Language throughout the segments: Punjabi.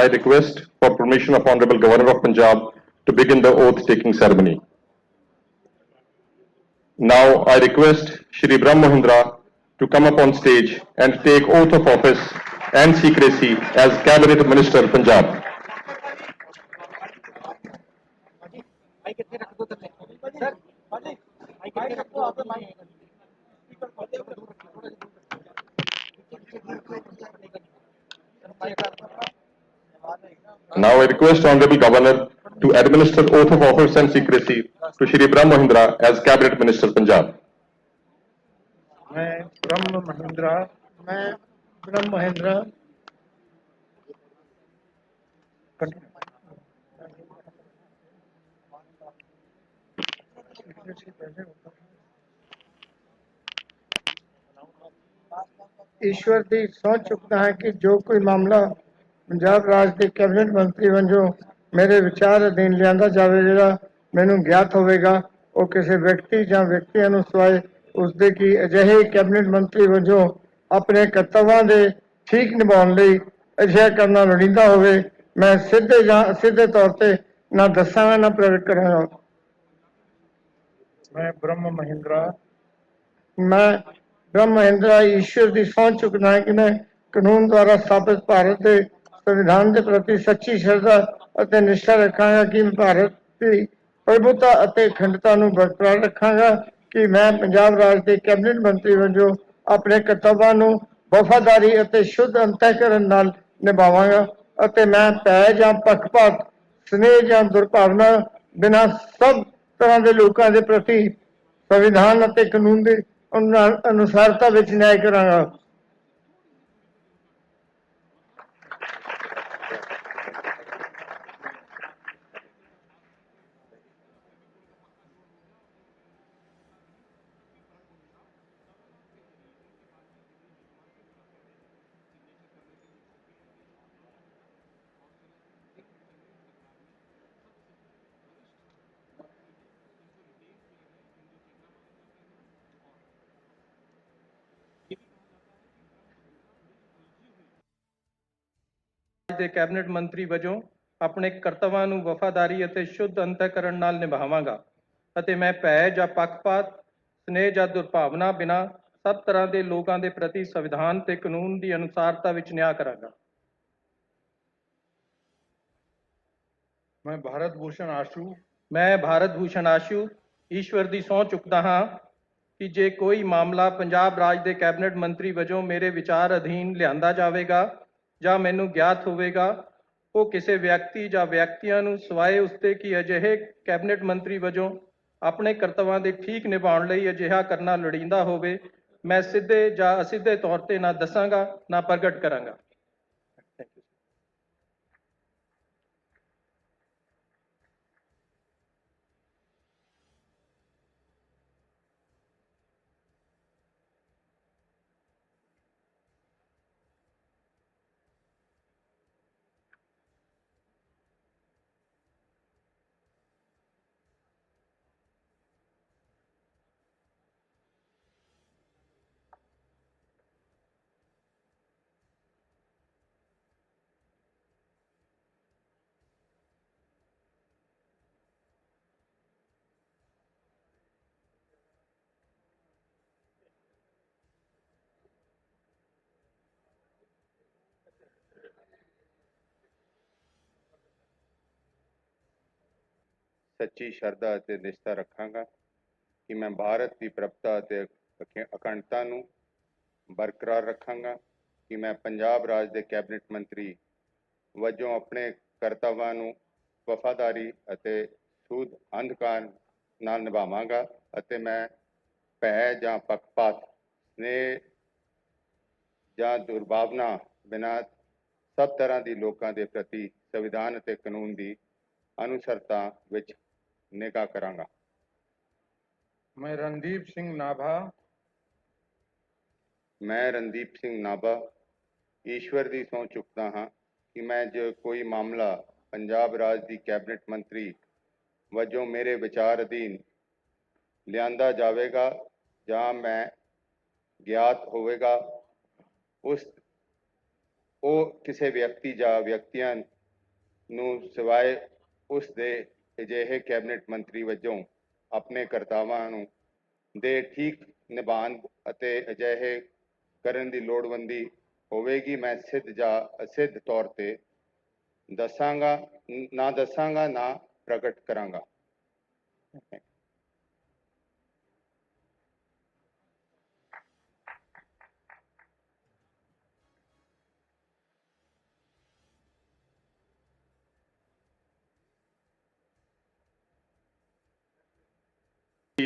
I request for permission of Honorable Governor of Punjab to begin the oath taking ceremony. Now I request Shri Brahm Mahindra to come up on stage and take oath of office and secrecy as Cabinet Minister of Punjab. request Honorable Governor to administer oath of office and secrecy to Shri Brahm Mahindra as Cabinet Minister Punjab. main Brahma mahindra main Brahma mahindra ईश्वर दी सोच चुका है कि जो कोई मामला ਪੰਜਾਬ ਰਾਜ ਦੇ ਕੈਬਨਿਟ ਮੰਤਰੀ ਵਜੋਂ ਮੇਰੇ ਵਿਚਾਰ ਅਧੀਨ ਲਿਆਂਦਾ ਜਾਵੇ ਜਿਹੜਾ ਮੈਨੂੰ ਗਿਆਤ ਹੋਵੇਗਾ ਉਹ ਕਿਸੇ ਵਿਅਕਤੀ ਜਾਂ ਵਿਅਕਤੀਆਂ ਨੂੰ ਸਿਵਾਏ ਉਸਦੇ ਕੀ ਅਜਿਹੇ ਕੈਬਨਿਟ ਮੰਤਰੀ ਵਜੋਂ ਆਪਣੇ ਕਰਤੱਵਾਂ ਦੇ ਠੀਕ ਨਿਭਾਉਣ ਲਈ ਅਜਿਹਾ ਕਰਨਾ ਲੋੜੀਂਦਾ ਹੋਵੇ ਮੈਂ ਸਿੱਧੇ ਜਾਂ ਅਸਿੱਧੇ ਤੌਰ ਤੇ ਨਾ ਦੱਸਾਂਗਾ ਨਾ ਪ੍ਰਗਟ ਕਰਾਂਗਾ। ਮੈਂ ਬ੍ਰਹਮ ਮਹਿੰਦਰਾ। ਮੈਂ ਬ੍ਰਹਮ ਮਹਿੰਦਰਾ ਈਸ਼ਵਰ ਦੀ ਸਹੁੰ ਚੁੱਕਦਾ ਹਾਂ ਕਿ ਮੈਂ ਕਾਨੂੰਨ ਦੁਆਰਾ ਸਥਾਪਿਤ ਭਾਰਤ ਦੇ ਸੰਵਿਧਾਨ ਦੇ ਪ੍ਰਤੀ ਸੱਚੀ ਸ਼ਰਧਾ ਅਤੇ ਨਿਸ਼ਠਾ ਰੱਖਾਂਗਾ ਕਿ ਭਾਰਤ ਦੀ ਪ੍ਰਭੁਤਾ ਅਤੇ ਅਖੰਡਤਾ ਨੂੰ ਬਰਕਰਾਰ ਰੱਖਾਂਗਾ ਕਿ ਮੈਂ ਪੰਜਾਬ ਰਾਜ ਦੇ ਕੈਬਨਿਟ ਮੰਤਰੀ ਵਜੋਂ ਆਪਣੇ ਕਰਤੱਵਾਂ ਨੂੰ ਵਫਾਦਾਰੀ ਅਤੇ ਸ਼ੁੱਧ ਅੰਤಃਕਰਨ ਨਾਲ ਨਿਭਾਵਾਂਗਾ ਅਤੇ ਮੈਂ ਭੈ ਜਾਂ ਪੱਖਪਾਤ, ਸਨੇਹ ਜਾਂ ਦੁਰਭਾਵਨਾ ਬਿਨਾਂ ਸਭ ਤਰ੍ਹਾਂ ਦੇ ਲੋਕਾਂ ਦੇ ਪ੍ਰਤੀ ਸੰਵਿਧਾਨ ਅਤੇ ਕਾਨੂੰਨ ਦੇ ਅਨੁਸਾਰਤਾ ਵਿੱਚ ਨਿਆਂ ਕਰਾਂਗਾ। ਦੇ ਕੈਬਨਿਟ ਮੰਤਰੀ ਵਜੋਂ ਆਪਣੇ ਕਰਤੱਵਾਂ ਨੂੰ ਵਫਾਦਾਰੀ ਅਤੇ ਸ਼ੁੱਧ ਅੰਤಃਕਰਨ ਨਾਲ ਨਿਭਾਵਾਂਗਾ ਅਤੇ ਮੈਂ ਭੈ ਜਾਂ ਪੱਖਪਾਤ ਸਨੇਹ ਜਾਂ ਦੁਰਭਾਵਨਾ ਬਿਨਾਂ ਸਭ ਤਰ੍ਹਾਂ ਦੇ ਲੋਕਾਂ ਦੇ ਪ੍ਰਤੀ ਸੰਵਿਧਾਨ ਤੇ ਕਾਨੂੰਨ ਦੀ ਅਨੁਸਾਰਤਾ ਵਿੱਚ ਨਿਆਂ ਕਰਾਂਗਾ। ਮੈਂ ਭਾਰਤ ਭੂਸ਼ਣ ਆਸ਼ੂ। ਮੈਂ ਭਾਰਤ ਭੂਸ਼ਣ ਆਸ਼ੂ। ਈਸ਼ਵਰ ਦੀ ਸਹੁੰ ਚੁੱਕਦਾ ਹਾਂ ਕਿ ਜੇ ਕੋਈ ਮਾਮਲਾ ਪੰਜਾਬ ਰਾਜ ਦੇ ਕੈਬਨਿਟ ਮੰਤਰੀ ਵਜੋਂ ਮੇਰੇ ਵਿਚਾਰ ਅਧੀਨ ਲਿਆਂਦਾ ਜਾਵੇਗਾ ਜਾਂ ਮੈਨੂੰ ਗਿਆਤ ਹੋਵੇਗਾ, ਉਹ ਕਿਸੇ ਵਿਅਕਤੀ ਜਾਂ ਵਿਅਕਤੀਆਂ ਨੂੰ ਸਿਵਾਏ ਉਸਤੇ ਕਿ ਅਜਿਹੇ ਕੈਬਨਿਟ ਮੰਤਰੀ ਵਜੋਂ ਆਪਣੇ ਕਰਤੱਵਾਂ ਦੇ ਠੀਕ ਨਿਭਾਉਣ ਲਈ ਅਜਿਹਾ ਕਰਨਾ ਲੋੜੀਂਦਾ ਹੋਵੇ, ਮੈਂ ਸਿੱਧੇ ਜਾਂ ਅਸਿੱਧੇ ਤੌਰ ਤੇ ਨਾ ਦੱਸਾਂਗਾ, ਨਾ ਪ੍ਰਗਟ ਕਰਾਂਗਾ। ਸੱਚੀ ਸ਼ਰਧਾ ਅਤੇ ਨਿਸ਼ਠਾ ਰੱਖਾਂਗਾ ਕਿ ਮੈਂ ਭਾਰਤ ਦੀ ਪ੍ਰਭਤਾ ਅਤੇ ਅਖ- ਅਖੰਡਤਾ ਨੂੰ ਬਰਕਰਾਰ ਰੱਖਾਂਗਾ, ਕਿ ਮੈਂ ਪੰਜਾਬ ਰਾਜ ਦੇ ਕੈਬਨਿਟ ਮੰਤਰੀ ਵਜੋਂ ਆਪਣੇ ਕਰਤੱਵਾਂ ਨੂੰ ਵਫਾਦਾਰੀ ਅਤੇ ਸੂਦ ਅੰਧਕਾਰ ਨਾਲ ਨਿਭਾਵਾਂਗਾ ਅਤੇ ਮੈਂ ਭੈ ਜਾਂ ਪੱਖਪਾਤ ਸਨੇਹ ਜਾਂ ਦੁਰਭਾਵਨਾ ਬਿਨਾਂ ਸਭ ਤਰ੍ਹਾਂ ਦੀ ਲੋਕਾਂ ਦੇ ਪ੍ਰਤੀ ਸੰਵਿਧਾਨ ਅਤੇ ਕਾਨੂੰਨ ਦੀ ਅਨੁਸਰਤਾ ਵਿੱਚ ਨਿਗਾਹ ਕਰਾਂਗਾ। ਮੈਂ ਰਣਦੀਪ ਸਿੰਘ ਨਾਭਾ। ਮੈਂ ਰਣਦੀਪ ਸਿੰਘ ਨਾਭਾ। ਈਸ਼ਵਰ ਦੀ ਸਹੁੰ ਚੁੱਕਦਾ ਹਾਂ ਕਿ ਮੈਂ ਜੋ ਕੋਈ ਮਾਮਲਾ ਪੰਜਾਬ ਰਾਜ ਦੀ ਕੈਬਨਿਟ ਮੰਤਰੀ ਵਜੋਂ ਮੇਰੇ ਵਿਚਾਰ ਅਧੀਨ ਲਿਆਂਦਾ ਜਾਵੇਗਾ ਜਾਂ ਮੈਂ ਗਿਆਤ ਹੋਵੇਗਾ ਉਸ ਉਹ ਕਿਸੇ ਵਿਅਕਤੀ ਜਾਂ ਵਿਅਕਤੀਆਂ ਨੂੰ ਸਿਵਾਏ ਉਸ ਦੇ ਅਜਿਹੇ ਕੈਬਨਿਟ ਮੰਤਰੀ ਵਜੋਂ ਆਪਣੇ ਕਰਤੱਵਾਂ ਨੂੰ ਦੇ ਠੀਕ ਨਿਭਾਉਣ ਅਤੇ ਅਜਿਹੇ ਕਰਨ ਦੀ ਲੋੜਵੰਦੀ ਹੋਵੇਗੀ, ਮੈਂ ਸਿੱਧ ਜਾਂ, ਅਸਿੱਧ ਤੌਰ ਤੇ ਦੱਸਾਂਗਾ, ਨਾ ਦੱਸਾਂਗਾ, ਨਾ ਪ੍ਰਗਟ ਕਰਾਂਗਾ।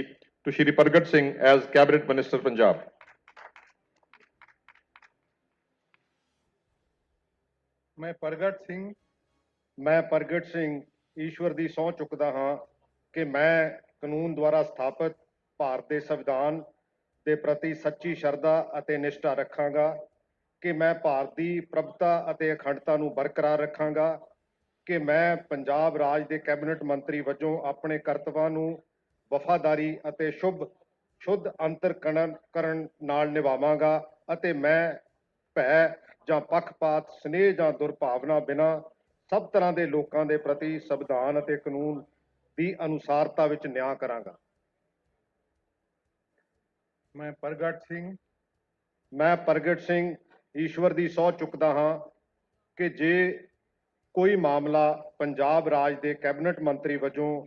To Shri Pargat Singh as Cabinet Minister Punjab. ਮੈਂ ਪ੍ਰਗਟ ਸਿੰਘ, ਮੈਂ ਪ੍ਰਗਟ ਸਿੰਘ ਈਸ਼ਵਰ ਦੀ ਸਹੁੰ ਚੁੱਕਦਾ ਹਾਂ ਕਿ ਮੈਂ ਕਾਨੂੰਨ ਦੁਆਰਾ ਸਥਾਪਿਤ ਭਾਰਤ ਦੇ ਸੰਵਿਧਾਨ ਦੇ ਪ੍ਰਤੀ ਸੱਚੀ ਸ਼ਰਧਾ ਅਤੇ ਨਿਸ਼ਠਾ ਰੱਖਾਂਗਾ, ਕਿ ਮੈਂ ਭਾਰਤ ਦੀ ਪ੍ਰਭਤਾ ਅਤੇ ਅਖੰਡਤਾ ਨੂੰ ਬਰਕਰਾਰ ਰੱਖਾਂਗਾ, ਕਿ ਮੈਂ ਪੰਜਾਬ ਰਾਜ ਦੇ ਕੈਬਨਿਟ ਮੰਤਰੀ ਵਜੋਂ ਆਪਣੇ ਕਰਤਵਾਂ ਨੂੰ ਵਫਾਦਾਰੀ ਅਤੇ ਸ਼ੁਭ ਸ਼ੁੱਧ ਅੰਤਰਕਰਨ ਕਰਨ ਨਾਲ ਨਿਭਾਵਾਂਗਾ ਅਤੇ ਮੈਂ ਭੈ ਜਾਂ ਪੱਖਪਾਤ ਸਨੇਹ ਜਾਂ ਦੁਰਭਾਵਨਾ ਬਿਨਾ ਸਭ ਤਰ੍ਹਾਂ ਦੇ ਲੋਕਾਂ ਦੇ ਪ੍ਰਤੀ ਸੰਵਿਧਾਨ ਅਤੇ ਕਾਨੂੰਨ ਦੀ ਅਨੁਸਾਰਤਾ ਵਿੱਚ ਨਿਆਂ ਕਰਾਂਗਾ। ਮੈਂ ਪ੍ਰਗਟ ਸਿੰਘ। ਮੈਂ ਪ੍ਰਗਟ ਸਿੰਘ ਈਸ਼ਵਰ ਦੀ ਸਹੁੰ ਚੁੱਕਦਾ ਹਾਂ ਕਿ ਜੇ ਕੋਈ ਮਾਮਲਾ ਪੰਜਾਬ ਰਾਜ ਦੇ ਕੈਬਨਿਟ ਮੰਤਰੀ ਵਜੋਂ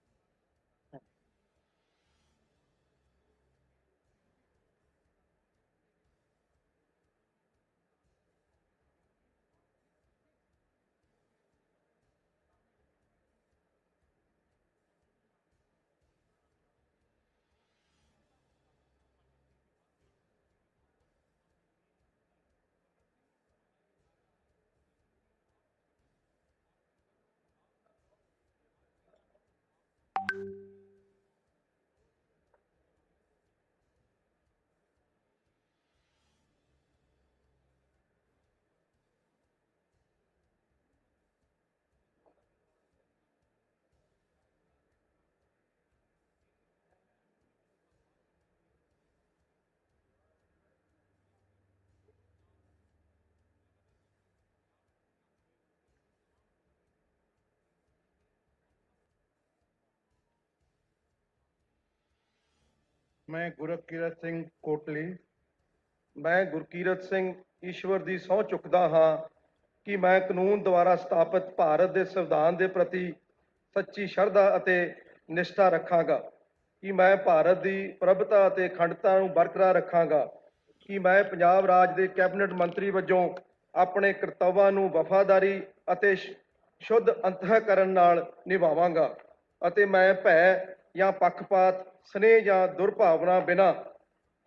ਮੈਂ ਗੁਰਕੀਰਤ ਸਿੰਘ ਕੋਟਲੀ। ਮੈਂ ਗੁਰਕੀਰਤ ਸਿੰਘ ਈਸ਼ਵਰ ਦੀ ਸਹੁੰ ਚੁੱਕਦਾ ਹਾਂ ਕਿ ਮੈਂ ਕਾਨੂੰਨ ਦੁਆਰਾ ਸਥਾਪਿਤ ਭਾਰਤ ਦੇ ਸੰਵਿਧਾਨ ਦੇ ਪ੍ਰਤੀ ਸੱਚੀ ਸ਼ਰਧਾ ਅਤੇ ਨਿਸ਼ਠਾ ਰੱਖਾਂਗਾ। ਕਿ ਮੈਂ ਭਾਰਤ ਦੀ ਪ੍ਰਭਤਾ ਅਤੇ ਅਖੰਡਤਾ ਨੂੰ ਬਰਕਰਾਰ ਰੱਖਾਂਗਾ। ਕਿ ਮੈਂ ਪੰਜਾਬ ਰਾਜ ਦੇ ਕੈਬਨਿਟ ਮੰਤਰੀ ਵਜੋਂ ਆਪਣੇ ਕਰਤੱਵਾਂ ਨੂੰ ਵਫਾਦਾਰੀ ਅਤੇ ਸ਼- ਸ਼ੁੱਧ ਅੰਤಃਕਰਨ ਨਾਲ ਨਿਭਾਵਾਂਗਾ ਅਤੇ ਮੈਂ ਭੈ ਜਾਂ ਪੱਖਪਾਤ ਸਨੇਹ ਜਾਂ ਦੁਰਭਾਵਨਾ ਬਿਨਾ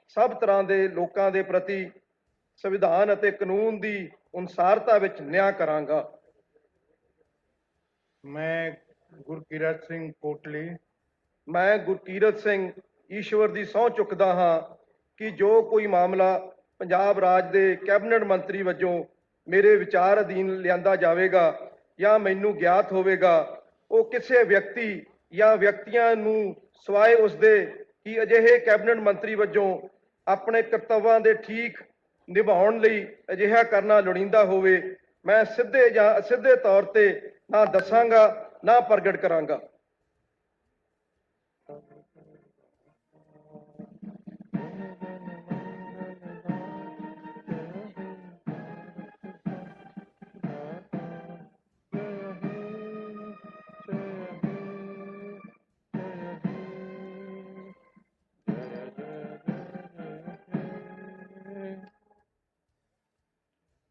ਸਭ ਤਰ੍ਹਾਂ ਦੇ ਲੋਕਾਂ ਦੇ ਪ੍ਰਤੀ ਸੰਵਿਧਾਨ ਅਤੇ ਕਾਨੂੰਨ ਦੀ ਅਨੁਸਾਰਤਾ ਵਿੱਚ ਨਿਆਂ ਕਰਾਂਗਾ। ਮੈਂ ਗੁਰਕੀਰਤ ਸਿੰਘ ਕੋਟਲੀ। ਮੈਂ ਗੁਰਕੀਰਤ ਸਿੰਘ ਈਸ਼ਵਰ ਦੀ ਸਹੁੰ ਚੁੱਕਦਾ ਹਾਂ ਕਿ ਜੋ ਕੋਈ ਮਾਮਲਾ ਪੰਜਾਬ ਰਾਜ ਦੇ ਕੈਬਨਿਟ ਮੰਤਰੀ ਵਜੋਂ ਮੇਰੇ ਵਿਚਾਰ ਅਧੀਨ ਲਿਆਂਦਾ ਜਾਵੇਗਾ ਜਾਂ ਮੈਨੂੰ ਗਿਆਤ ਹੋਵੇਗਾ ਉਹ ਕਿਸੇ ਵਿਅਕਤੀ ਜਾਂ ਵਿਅਕਤੀਆਂ ਨੂੰ ਸਵਾਏ ਉਸ ਦੇ ਕਿ ਅਜਿਹੇ ਕੈਬਨਿਟ ਮੰਤਰੀ ਵਜੋਂ ਆਪਣੇ ਕਰਤੱਵਾਂ ਦੇ ਠੀਕ ਨਿਭਾਉਣ ਲਈ ਅਜਿਹਾ ਕਰਨਾ ਲੋੜੀਂਦਾ ਹੋਵੇ, ਮੈਂ ਸਿੱਧੇ ਜਾਂ ਅਸਿੱਧੇ ਤੌਰ ਤੇ ਨਾ ਦੱਸਾਂਗਾ, ਨਾ ਪ੍ਰਗਟ ਕਰਾਂਗਾ।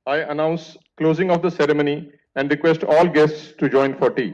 I announce closing of the ceremony and request all guests to join for tea.